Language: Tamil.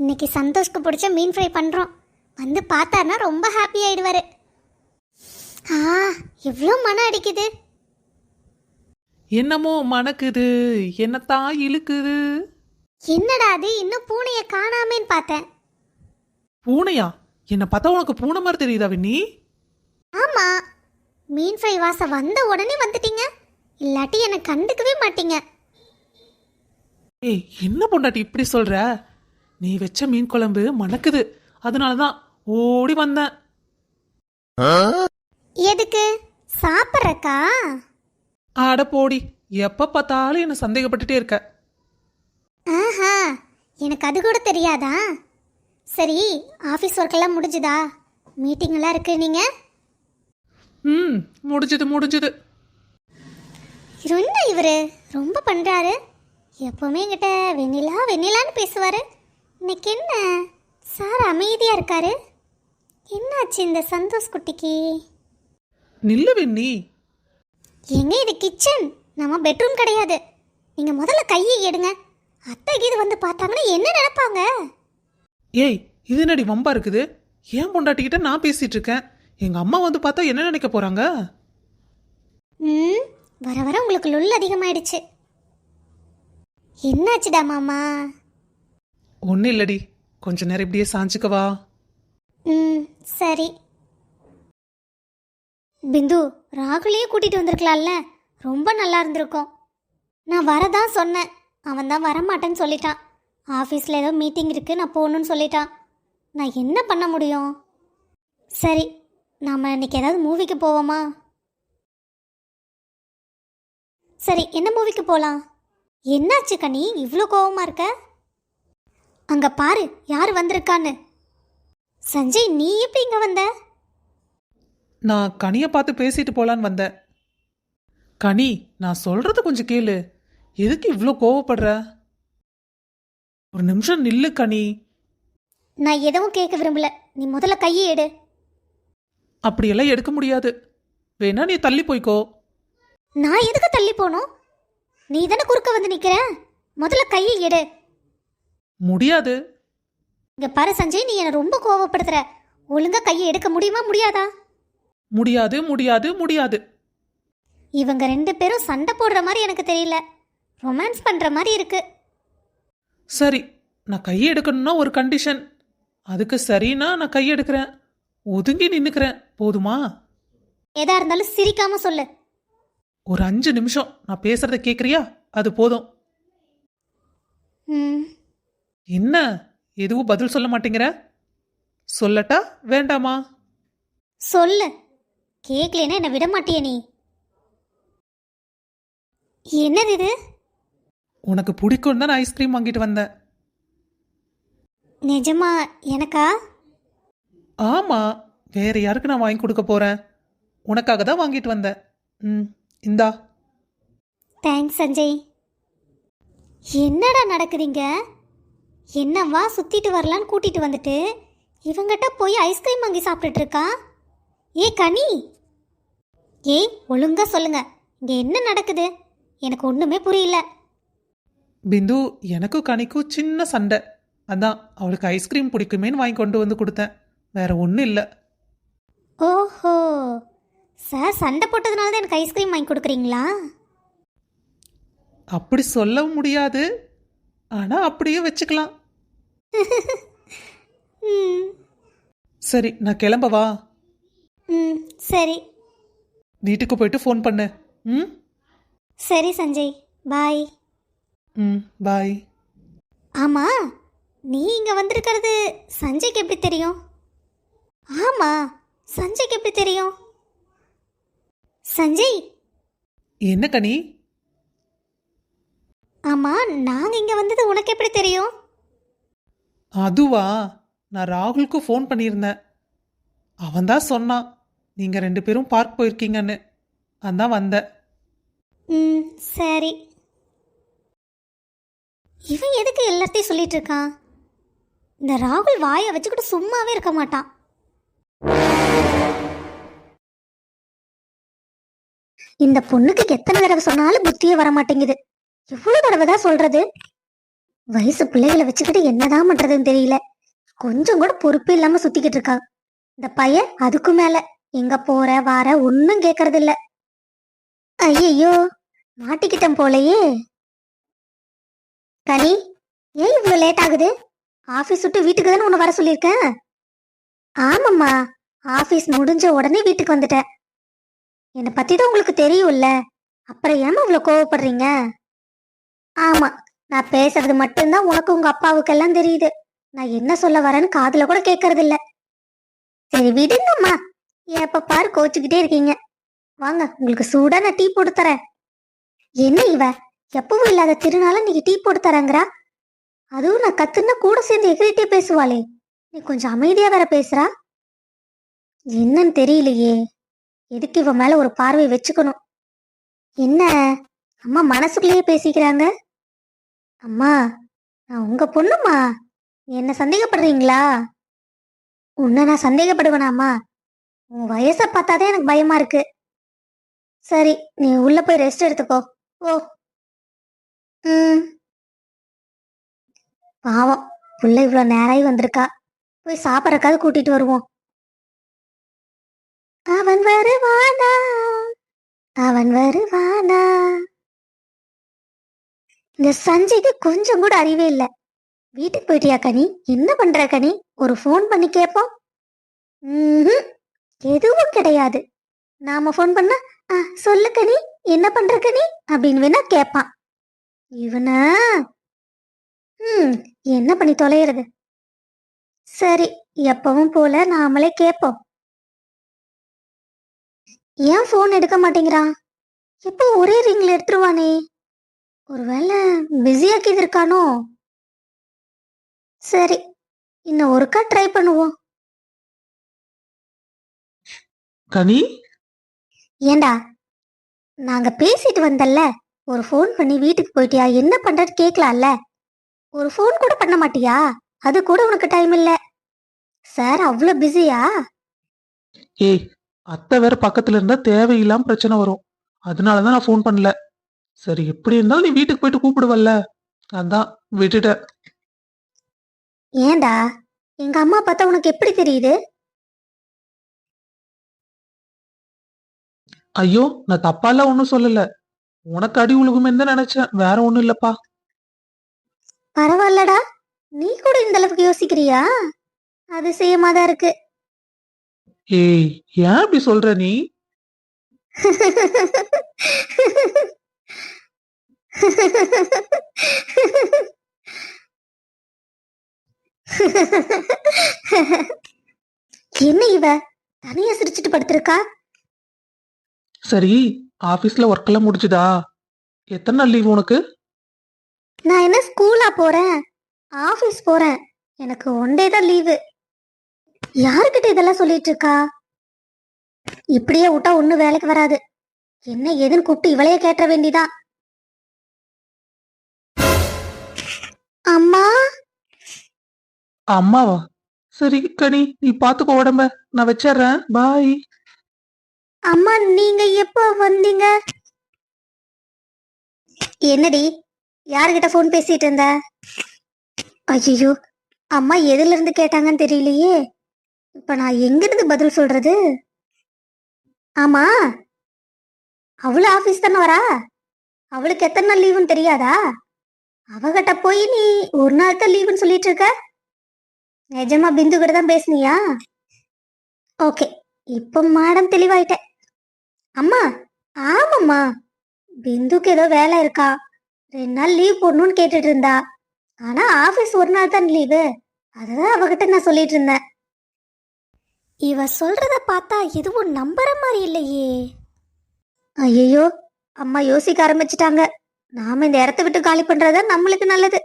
இன்னைக்கு சந்தோஷ்க்கு பிடிச்ச மீன் ஃப்ரை பண்ணுறோம் வந்து பார்த்தாருன்னா ரொம்ப ஹாப்பி ஆயிடுவாரு. ஆ எவ்வளோ மனம் அடிக்குது. என்னமோ மணக்குது என்னத்தான் இழுக்குது. என்னடா அது இன்னும் பூனையை காணாமேன்னு பார்த்தேன். பூனையா? என்னை பார்த்தா உனக்கு பூனை மாதிரி தெரியுதா விண்ணி? ஆமாம் மீன் ஃப்ரை வாசம் வந்த உடனே வந்துட்டீங்க. இல்லாட்டி என்னை கண்டுக்கவே மாட்டீங்க. ஏய் என்ன பொண்டாட்டி இப்படி சொல்ற? நீ வச்ச மீன் குழம்பு மணக்குது. அதனால தான் ஓடி வந்தேன் எதுக்கு? சாப்பிட்றக்கா? ஆட போடி. எப்ப பார்த்தாலும் என்ன சந்தேகப்பட்டுட்டே இருக்க. ஆஹா எனக்கு அது கூட தெரியாதா? சரி ஆஃபீஸ் ஒர்க்கெல்லாம் முடிஞ்சுதா? மீட்டிங் எல்லாம் இருக்கு நீங்க? ம் முடிஞ்சது முடிஞ்சது. என்ன இவரு? ரொம்ப பண்றாரு. எப்பவுமே என்கிட்ட வெண்ணிலா வெண்ணிலான்னு பேசுவாரு. இன்னைக்கு என்ன? சார் அமைதியா இருக்காரு. என்னாச்சு இந்த சந்தோஷ் குட்டிக்கு? நில்லு விண்ணி. எங்க இது கிச்சன்? நம்ம பெட்ரூம் கிடையாது. நீங்க முதல்ல கையை எடுங்க. அத்தை கீது வந்து பார்த்தாங்கன்னா என்ன நினைப்பாங்க? ஏய் இது என்னடி வம்பா இருக்குது? ஏன் பொண்டாட்டிக்கிட்ட நான் பேசிட்டு இருக்கேன்? எங்க அம்மா வந்து பார்த்தா என்ன நினைக்க போறாங்க? ம் வர வர உங்களுக்கு லுல் அதிகமாயிடுச்சு. என்னாச்சுடா மாமா? ஒன்றும் இல்லடி. கொஞ்ச நேரம் இப்படியே சாஞ்சுக்கவா ம் சரி. பிந்து ராகுலையே கூட்டிட்டு வந்திருக்கலாம்ல? ரொம்ப நல்லா இருந்திருக்கும். நான் வரதான் சொன்னேன். அவன் தான் வரமாட்டேன்னு சொல்லிட்டான். ஆஃபீஸில் ஏதோ மீட்டிங் இருக்கு நான் போகணுன்னு சொல்லிட்டான். நான் என்ன பண்ண முடியும்? சரி நாம் இன்னைக்கு ஏதாவது மூவிக்கு போவோமா? சரி என்ன மூவிக்கு போகலாம் என்னாச்சு கனி? இவ்வளோ கோவமாக இருக்க? அங்கே பாரு யார் வந்திருக்கான்னு. சஞ்சய் நீ எப்படி இங்கே வந்த? நான் கனியை பார்த்து பேசிட்டு போலான்னு வந்தேன். கனி நான் சொல்றது கொஞ்சம் கேளு. எதுக்கு இவ்வளோ கோவப்படுற? ஒரு நிமிஷம் நில்லு கனி. நான் எதுவும் கேட்க விரும்பல. நீ முதல்ல கையை எடு. அப்படியெல்லாம் எடுக்க முடியாது. வேணா நீ தள்ளி போய்க்கோ. நான் எதுக்கு தள்ளி போகணும் நீ தானே குறுக்க வந்து நிற்கிற முதல்ல கையை எடு. முடியாது. இங்கே பாரு சஞ்சய் நீ என்னை ரொம்ப கோவப்படுத்துற. ஒழுங்கா கையை எடுக்க முடியுமா முடியாதா? முடியாது முடியாது முடியாது. இவங்க ரெண்டு பேரும் சண்டை போடுற மாதிரி எனக்கு தெரியல. ரொமான்ஸ் பண்ணுற மாதிரி இருக்கு. சரி நான் கையை எடுக்கணும்னா ஒரு கண்டிஷன் அதுக்கு சரின்னா நான் கையை எடுக்கிறேன். ஒதுங்கி நின்னுக்கிறேன். போதுமா? எதா இருந்தாலும் சிரிக்காம சொல்லு. ஒரு அஞ்சு நிமிஷம். நான் பேசுறத கேட்குறியா அது போதும். ம். என்ன? எதுவும் பதில் சொல்ல மாட்டேங்கிற? சொல்லட்டா? வேண்டாமா? சொல்லு. கேட்கலனா என்னை விட மாட்டிய நீ. என்னது இது? உனக்கு பிடிக்கும் தான் ஐஸ்கிரீம் வாங்கிட்டு வந்தேன். நிஜமா? எனக்கா? ஆமா. வேற யாருக்கு நான் வாங்கி கொடுக்க போறேன்? உனக்காக தான் வாங்கிட்டு வந்தேன். ம் இந்தா. தேங்க்ஸ் சஞ்சய். என்னடா நடக்குதுங்க என்னவா சுத்திட்டு வரலான்னு கூட்டிட்டு வந்துட்டு? இவங்கிட்ட போய் ஐஸ்கிரீம் வாங்கி சாப்பிட்டுட்டு இருக்கா ஏ கனி! ஏய் ஒழுங்கா சொல்லுங்க. இங்க என்ன நடக்குது? எனக்கு ஒண்ணுமே புரியல. பிந்து எனக்கும் கனிக்கும் சின்ன சண்டை. அதான் அவளுக்கு ஐஸ்கிரீம் பிடிக்குமேன்னு வாங்கி கொண்டு வந்து கொடுத்தேன். வேற ஒன்றும் இல்லை. ஓஹோ! சார் சண்டை போட்டதுனால தான் எனக்கு ஐஸ்கிரீம் வாங்கி கொடுக்குறீங்களா? அப்படி சொல்ல முடியாது. ஆனால் அப்படியே வச்சுக்கலாம். சரி நான் கிளம்பவா ம் சரி. வீட்டுக்கு போயிட்டு ஃபோன் பண்ணு. ம்? சரி சஞ்சய். பாய். ம் பாய். ஆமா நீ இங்க வந்திருக்கிறது சஞ்சய்க்கு எப்படி தெரியும்? ஆமா சஞ்சய்க்கு எப்படி தெரியும்? சஞ்சய்! என்ன கனி? ஆமா நாங்க இங்க வந்தது உனக்கு எப்படி தெரியும்? அதுவா? நான் ராகுலுக்கு ஃபோன் பண்ணியிருந்தேன். அவன் தான் சொன்னான் நீங்கள் ரெண்டு பேரும் பார்க் போயிருக்கீங்கன்னு. அதான் வந்தேன். ம் சரி. இவன் எதுக்கு எல்லாத்தையும் சொல்லிட்டு இருக்கான்? இந்த ராகுல் வாயை வச்சுக்கிட்டு சும்மாவே இருக்க மாட்டான். இந்த பொண்ணுக்கு எத்தனை தடவை சொன்னாலும் புத்தியே வர மாட்டேங்குது எவ்வளவு தடவை தான் சொல்றது? வயசு பிள்ளைகளை வச்சுக்கிட்டு என்னதான் பண்றதுன்னு தெரியல. கொஞ்சம் கூட பொறுப்பு இல்லாம சுத்திக்கிட்டு இருக்கா. இந்த பையன் அதுக்கும் மேல. எங்க போற வார ஒன்னும் கேக்குறது இல்ல ஐயோ மாட்டிக்கிட்டேன் போலயே. கனி ஏன் இவ்வளவு லேட் ஆகுது? ஆபீஸ் விட்டு வீட்டுக்கு தானே உன்னை வர சொல்லியிருக்கேன்? ஆமாம்மா ஆபீஸ் முடிஞ்ச உடனே வீட்டுக்கு வந்துட்டேன். என்னை பத்தி தான் உங்களுக்கு தெரியும்ல? அப்புறம் ஏமா இவ்வளவு கோவப்படுறீங்க? ஆமா நான் பேசுறது மட்டும்தான் உனக்கு உங்க அப்பாவுக்கெல்லாம் தெரியுது. நான் என்ன சொல்ல வரேன்னு காதுல கூட கேட்கறது இல்ல சரி விடுங்கம்மா. எப்ப பாரு கோச்சுக்கிட்டே இருக்கீங்க. வாங்க உங்களுக்கு சூடா நான் டீ போட்டு தரேன். என்ன இவ? எப்பவும் இல்லாத திருநாள நீங்க டீ போட்டு தரேங்கிறா? அதுவும் நான் கத்துன்னா கூட சேர்ந்து எகிரிட்டே பேசுவாளே. நீ கொஞ்சம் அமைதியா வேற பேசுறா? என்னன்னு தெரியலையே. எதுக்கு இவ மேல ஒரு பார்வை வச்சுக்கணும்? என்ன? அம்மா மனசுக்குள்ளேயே பேசிக்கிறாங்க. அம்மா நான் உங்க பொண்ணுமா என்ன சந்தேகப்படுறீங்களா? உன்னை நான் சந்தேகப்படுவேனாம்மா. உன் வயசை பார்த்தாதே எனக்கு பயமா இருக்கு. சரி நீ உள்ள போய் ரெஸ்ட் எடுத்துக்கோ. ஓ ம். பாவம் புள்ள இவ்வளோ நேராகி வந்திருக்கா. போய் சாப்பிட்றக்காவது கூட்டிட்டு வருவோம். அவன் வருவானா? அவன் வருவானா? இந்த சஞ்சய்க்கு கொஞ்சம் கூட அறிவே இல்ல. வீட்டுக்கு போயிட்டியா கனி? என்ன பண்ற கனி? ஒரு ஃபோன் பண்ணி கேட்போம் ம்ஹும். எதுவும் கிடையாது. நாம ஃபோன் பண்ணா "ஆ, சொல்லு கனி என்ன பண்ற கனி? அப்படின்னு வேணா கேட்பான் இவனா? ம் என்ன பண்ணி தொலைகிறது சரி எப்பவும் போல நாமளே கேட்போம் ஏன் ஃபோன் எடுக்க மாட்டேங்கிறான்? எப்போ ஒரே ரிங்ல எடுத்துருவானே? ஒருவேளை பிஸியாக்கிது இருக்கானோ சரி இன்னும் ஒருக்கா ட்ரை பண்ணுவோம். கனி? ஏண்டா நாங்க பேசிட்டு வந்தல்ல ஒரு ஃபோன் பண்ணி வீட்டுக்கு போயிட்டியா? என்ன பண்றது கேட்கலாம்ல ஒரு ஃபோன் கூட பண்ண மாட்டியா? அது கூட உனக்கு டைம் இல்ல. சார் அவ்வளோ பிஸியா ஏய் அத்தை வேற பக்கத்துல இருந்தா தேவையில்லாம பிரச்சனை வரும். அதனாலதான் நான் ஃபோன் பண்ணல. சரி எப்படி இருந்தாலும் நீ வீட்டுக்கு போயிட்டு கூப்பிடுவல்ல. அதான் விட்டுட்டேன் ஏண்டா எங்க அம்மா பார்த்தா உனக்கு எப்படி தெரியுது? ஐயோ நான் தப்பாலாம் ஒன்றும் சொல்லல. உனக்கு அடி உழுகுமே தான் நினைச்சேன். வேற ஒண்ணும் இல்லப்பா. பரவாயில்லடா. நீ கூட இந்த அளவுக்கு யோசிக்கிறியா? அதிசயமா தான் இருக்கு. ஏய் ஏன் இப்படி சொல்ற நீ? என்ன இவ? தனியா சிரிச்சிட்டு படுத்திருக்கா? சரி ஆபீஸ்ல ஒர்க் எல்லாம் முடிஞ்சுதா? எத்தனை நாள் லீவ் உனக்கு? நான் என்ன ஸ்கூலா போறேன்? ஆபீஸ் போறேன். எனக்கு ஒன் டே தான் லீவு யாருக்கிட்ட இதெல்லாம் சொல்லிட்டு இருக்கா? இப்படியே விட்டா ஒன்னும் வேலைக்கு வராது. என்ன ஏதுன்னு கூப்பிட்டு இவளையே கேட்ட வேண்டிதான் அம்மா? அம்மாவா? சரி கனி நீ பாத்துக்கோ உடம்ப. நான் வச்சிடுறேன். பாய். அம்மா நீங்க எப்போ வந்தீங்க? என்னடி யார்கிட்ட ஃபோன் பேசிட்டு இருந்த? ஐயோ அம்மா எதுல இருந்து கேட்டாங்கன்னு தெரியலையே. இப்ப நான் எங்க இருந்து பதில் சொல்றது? ஆமா? அவளும் ஆபீஸ் தானே வரா? அவளுக்கு எத்தனை நாள் லீவுன்னு தெரியாதா? அவகிட்ட போய் நீ ஒரு நாள் தான் லீவுன்னு சொல்லிட்டு இருக்க? நிஜமா பிந்து கிட்ட தான் பேசுனியா? ஓகே இப்போ மேடம் தெளிவாயிட்டேன். அம்மா ஆமாம்மா. பிந்துக்கு ஏதோ வேலை இருக்கா? ரெண்டு நாள் லீவ் போடணும்னு கேட்டுட்டு இருந்தா. ஆனா ஆபீஸ் ஒரு நாள் தான் லீவு அதுதான் அவகிட்ட நான் சொல்லிட்டு இருந்தேன். இவ சொல்றத பார்த்தா எதுவும் நம்புற மாதிரி இல்லையே. ஐயோ அம்மா யோசிக்க ஆரம்பிச்சிட்டாங்க. நாம இந்த இடத்த விட்டு காலி பண்றதா நம்மளுக்கு நல்லது.